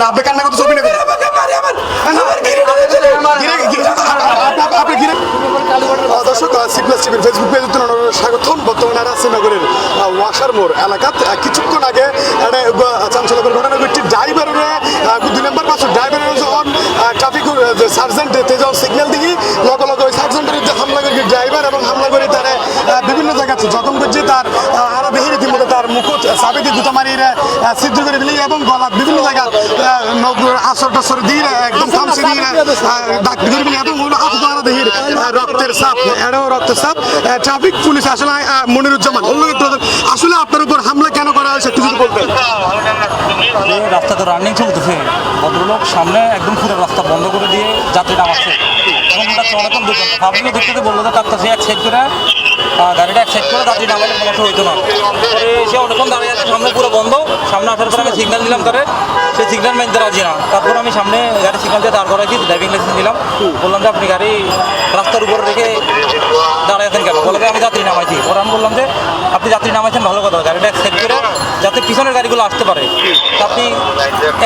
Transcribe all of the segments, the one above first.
না আপনি কান্না করতে ছবি নেবেন ঘিরে- ঘিরে- আপ- আপনি ঘিরে আহ, দর্শক সিপ্লাস টিভির ফেসবুক পেজ স্বাগতম। বর্তমানে আর ওয়াসার মোড় এলাকাত কিছুক্ষণ আগে একটা আহ, চাঞ্চল্যকর ঘটনা ঘটছে। ড্রাইভারের দুই নম্বর পাশে ড্রাইভারের যখন ট্রাফিক সার্জেন্ট যখন সিগন্যাল দিই লগে লগে ওই সার্জেন্টের হামলা করি ড্রাইভার এবং হামলা করে তার বিভিন্ন জায়গাতে জখম করছে। তার তার মুখত সাবিতে মারিয়ে সিদ্ধ করে দিলি এবং গলা বিভিন্ন জায়গা আসর টসর দিয়ে একদম থামসে দিয়ে ডাক দিলি এবং ওগুলো হাত দ্বারা দেহির রক্তের সাপ এটাও রক্তের সাপ ট্রাফিক পুলিশ আসলে মনিরুজ্জামান আসলে আপনার উপর হামলা কেন করা হয়েছে একটু যদি বলতেন। এই রাস্তাতে রানিং চলতেছে। ভদ্রলোক সামনে একদম পুরো রাস্তা বন্ধ করে দিয়ে যাত্রী নামাচ্ছে অনেকক্ষণ দুজন ভাবলো দেখতে বলল যে কাকতাছে এক সাইড করে গাড়িটা এক সাইড করে যাত্রী নামাইলে সমস্যা হইতো না। সে অনেকক্ষণ দাঁড়িয়ে আছে, সামনে পুরো বন্ধ। সামনে আসার পর আমি সিগন্যাল দিলাম তারে। সেই সিগন্যাল মানতে রাজি না তারপর আমি সামনে গাড়ি সিগন্যাল দিয়ে দাঁড় করাইছি ড্রাইভিং লাইসেন্স দিলাম বললাম যে আপনি গাড়ি রাস্তার উপরে রেখে দাঁড়ায় আছেন কেন? বলে আমি যাত্রী নামাইছি। পরে আমি বললাম যে আপনি যাত্রী নামাইছেন, ভালো কথা। গাড়িটা এক সাইড করে যাতে পিছনের গাড়িগুলো আসতে পারে। আপনি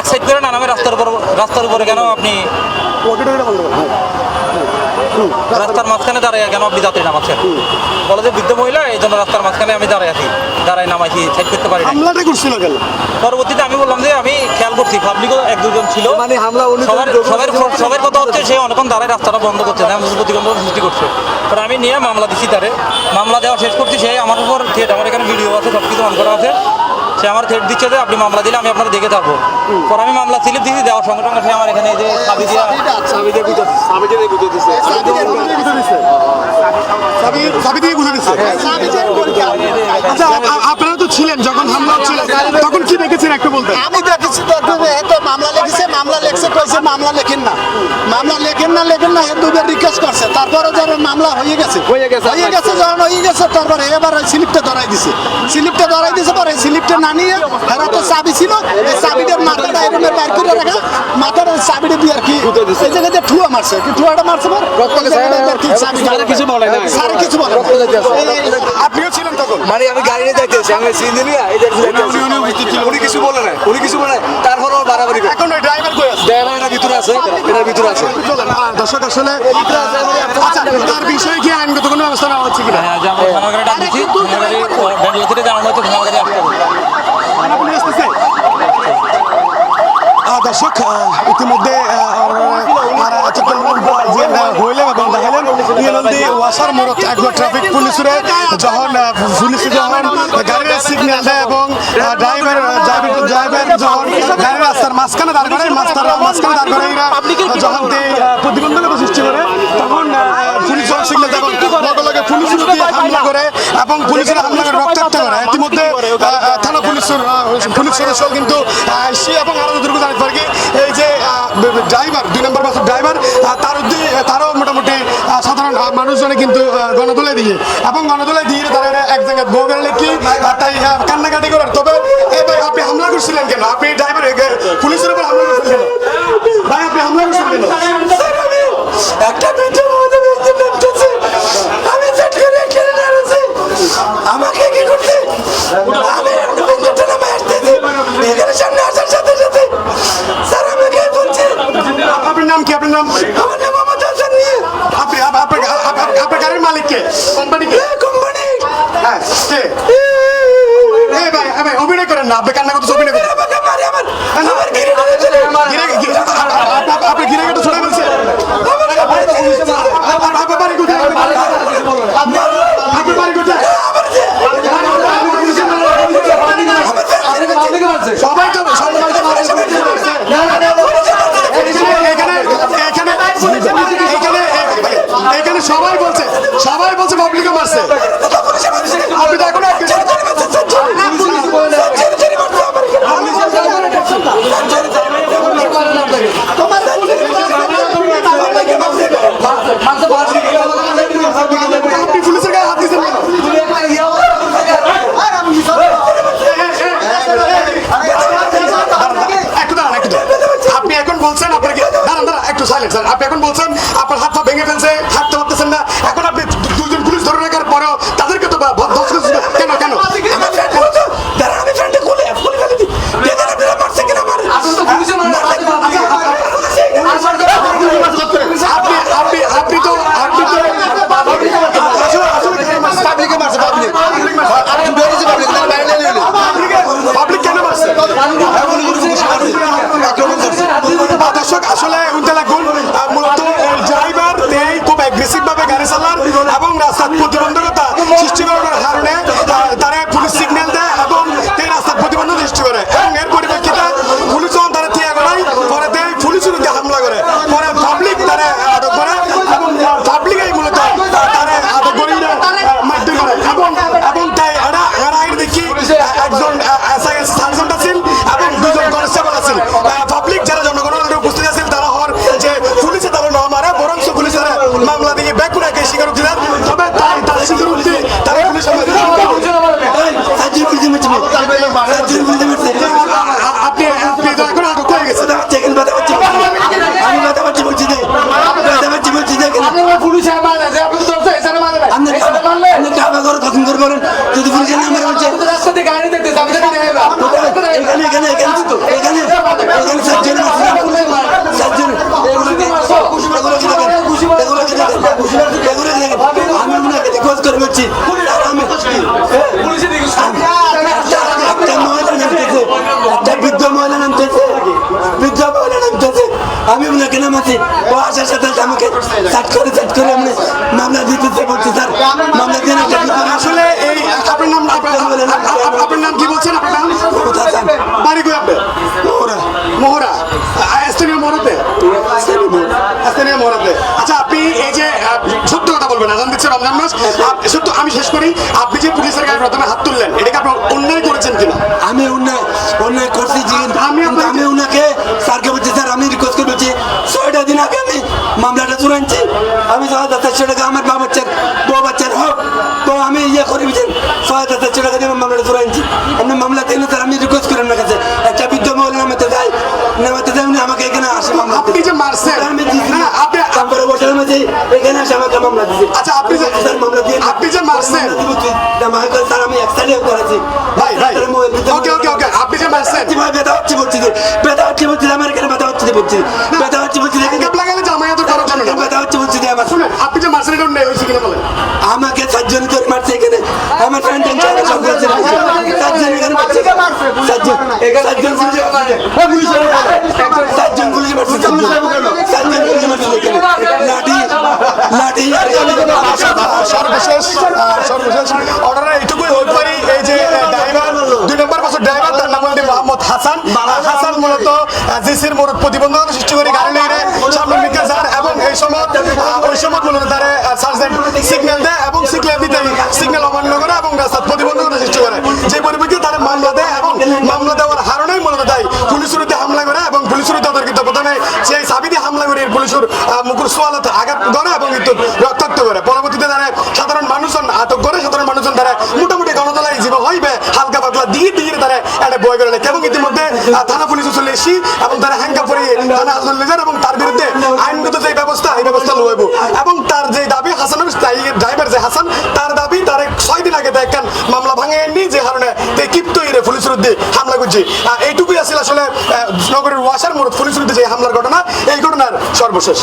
এক সাইড করে না নামে রাস্তার উপর, রাস্তার উপরে কেন আপনি রাস্তার মাঝখানে দাঁড়ায় কেন আপনি যাত্রী নামাচ্ছেন বলে যে বৃদ্ধ মহিলা এই জন্য রাস্তার মাঝখানে আমি দাঁড়ায় আছি। দাঁড়ায় নামাইছি সাইড করতে পারি না হামলাটা করছিল কেন? পরবর্তীতে আমি বললাম যে আমি খেয়াল করছি পাবলিকও এক দুজন ছিল। মানে হামলা সবার সবার সবার কথা হচ্ছে সে অনেকক্ষণ দাঁড়ায় রাস্তাটা বন্ধ করছে না প্রতিবন্ধক সৃষ্টি করছে। পরে আমি নিয়ে মামলা দিছি তারে। মামলা দেওয়া শেষ করছি সে আমার উপর থিয়েট আমার এখানে ভিডিও আছে সব কিছু অন করা আছে। সে আমার থ্রেট দিচ্ছে যে আপনি মামলা দিলে আমি আপনার দেখে থাকব। পর আমি মামলা স্লিপ দিয়ে দেওয়ার সঙ্গে সঙ্গে সে আমার এখানে যে সাবি দিয়া চাবি দিয়ে গুঁজে দিচ্ছে আচ্ছা দিছে। আচ্ছা আপনারা তো ছিলেন যখন হামলা হচ্ছিল তখন কি দেখেছেন একটু বলতেন কইছে মামলা লেখেন না। মামলা লেখেন না লেখেন না এ দুবার রিকোয়েস্ট করছে। তারপরে যখন মামলা হয়ে গেছে। হয়ে গেছে। হয়ে গেছে যখন হয়ে গেছে তারপরে এবার ওই স্লিপটা ধরাই দিছে। স্লিপটা ধরাই দিছে পরে স্লিপটা না নিয়ে এরা তো চাবি ছিল। এই চাবিটার মাথাটা এরকম বাইর করে রাখা। মাথার ওই চাবিটা দিয়ে আর কি এই জায়গাতে ঠুয়া মারছে কি ঠুয়াটা মারছে পর? চাবি কিছু বলে নাই। স্যারে কিছু বলে রক্ত যাইতে আছে। এই- এই- আপনিও ছিলেন তখন? মানে আমি গাড়ি নিয়ে যাইতেছি আমি সিন নিয়ে এই যে উনি কিছু বলে না উনি কিছু বলে না আছে? এটার ভিতরে আছে। দর্শক আসলে তার বিষয়ে কি আইনগত কোনো ব্যবস্থা নেওয়া হচ্ছে কিনা? হ্যাঁ যে আমরা দিচ্ছি। জানানো হচ্ছে থানাগাড়ি আসতে হবে থানা পুলিশ আসতেছে? আহ, দর্শক ইতিমধ্যে আহ, হইলেন এবং দেখালেন ট্রাফিক পুলিশরে যখন পুলিশ যখন গাড়ির সিগন্যাল দেয় এবং ড্রাইভার ড্রাইভার ড্রাইভার যখন গাড়ির রাস্তার মাঝখানে দাঁড় করে মাঝখানে দাঁড় করে যখন এবং পুলিশের হামলা করে রক্তাক্ত করে ইতিমধ্যে থানা পুলিশের পুলিশ সদস্য কিন্তু সে এবং আরও যতটুকু জানতে পারি এই যে ড্রাইভার দুই নম্বর বাসের ড্রাইভার তার তারও মোটামুটি সাধারণ মানুষজনে কিন্তু আহ, গণদোলে দিয়ে। এবং গণদোলে দিয়ে তারা এক জায়গায় বউ গেলে কি তাই কান্নাকাটি করার তবে এই ভাই আপনি হামলা করছিলেন কেন? আপনি ড্রাইভার পুলিশের উপর হামলা করছিলেন ভাই আপনি হামলা করছিলেন কেন? একটা আমার নাম মোহাম্মদ হাসান নিয়ে আপনি আপনার আপ- আপ- আপনার গাড়ির মালিক কে কোম্পানি কোম্পানি হ্যাঁ কে ভাই অভিনয় করেন না আপনি কান্না করতে অভিনয় করেন আমাকে মারে আমার আমার গিরে ধরেছে গিরে- গিরে- আপ- আপ- আপ- আপনি গিরে গেটে ছড়ে বলছেন আপনার বাড়ি কোথায় আপনার আপনার বাড়ি কোথায় সবাই তো সবাই তো এখানে এখানে সবাই বলছে সবাই বলছে পাবলিকও মারছে। ফেলছেন আপনি এখন বলছেন আপনার হাত পা ভেঙে ফেলছে হাঁটতে পারতেছেন না এখন আপনি দুজন পুলিশ ধরে রাখার পরেও তাদেরকে তো কেন কেন আসলে এবং রাস্তার প্রতিরোধ আমরা পুলিশে মারে যে আপনি তো এসারে মারে ভাই আপনি এসারে মারলে আপনি টাকা করে খতম করে করেন? যদি এখানে এখানে এখানে। এখানে আমি ও আসার সাথে আমাকে চাট করে চাট করে আমি মামলা দিতেছে বলছি স্যার মামলা দিয়ে আসলে এই আপনার নাম আপনার নাম কি বলছেন আপনার নাম? বাড়ি কই আপনার ওরা মোহরা আহ, স্থানীয় মোহরাতে স্থানীয় মোহরাতে আচ্ছা আপনি এই যে সত্য কথা বলবেন আজান দিচ্ছে রমজান মাস। সত্য আমি শেষ করি। আপনি যে পুলিশের গায়ে প্রথমে হাত তুললেন এটাকে আপনি অন্যায় করেছেন কিনা? আমি অন্যায় অন্যায় মামলাটা চুরাইছি আমি ছয় হাজার চারশো টাকা আমার মা বাচ্চার বউ বাচ্চার হোক তো আমি ইয়ে করে হাজার চারশো টাকা দিয়ে মামলাটা চুরাইছি আপনি মামলা দিন স্যার আমি রিকোয়েস্ট করেন না কাছে। একটা বৃদ্ধ মহিলা নামাতে যাই নামাতে যাই উনি আমাকে এখানে আসে মামলা আপনি যে মারছেন, আমি না, না আপনি- তারপরে বসার মাঝে এখানে আসে আমাকে মামলা দিছে। আচ্ছা, আপনি যে- মামলা দিয়ে আপনি যে মারছেন- আমাকে স্যার আমি অ্যাক্সিডেন্ট করেছি। ভাই ভাই। ওকে ওকে ওকে আপনি যে মারছেন ভাই ব্যথা হচ্ছে বলছি ব্যথা হচ্ছে বলছি আমার এখানে ব্যথা হচ্ছে বলছি যে ক্যাপ লাগালে জামায়াত করার জন্য না ব্যথা হচ্ছে বলছি যে আমার শুনেন আপনি যে মারছেন এটা অন্যায় হয়েছে কিনা বলেন আমাকে সাতজন ধরে মারছে এখানে আমার ফ্রেন্ড সব করছে সাতজন এখানে মারছে সাতজন সাতজন পুলিশে সাতজন পুলিশে মারছে সাতজন সাতজন পুলিশে মারছে এখানে লাঠি লাঠি সর্বশেষ যে দেয় এবং সিগন্যাল অমান্য করে এবং রাস্তার সৃষ্টি করে যে পরিপ্রেক্ষিতে তারা মামলা দেয় এবং মামলা দেওয়ার হারণেই মূলত দেয় বিরুদ্ধে হামলা পুলিশের তাদের অতর্কিত প্রথমে সেই সাবিদি হামলা করে পুলিশের মুকুর সোয়ালত আঘাত করে এবং রক্তাক্ত করে। পরবর্তীতে তারা সাধারণ মানুষজন আটক করে, সাধারণ মানুষজন তারা মোটামুটি গণতলায় জীব হইবে, হালকা পাতলা দিয়ে দিয়ে তারা একটা বয় করে এবং ইতিমধ্যে থানা পুলিশ চলে এসি এবং তারা হ্যাঙ্কা পরিয়ে থানা হাসপাতাল যান এবং তার বিরুদ্ধে আইনগত যে ব্যবস্থা, এই ব্যবস্থা লইব এবং তার বিরুদ্ধে হামলা করছে। এইটুকুই আসলে আসলে নগরের ওয়াসার মোড় পুলিশ বিরুদ্ধে যে হামলার ঘটনা, এই ঘটনার সর্বশেষ।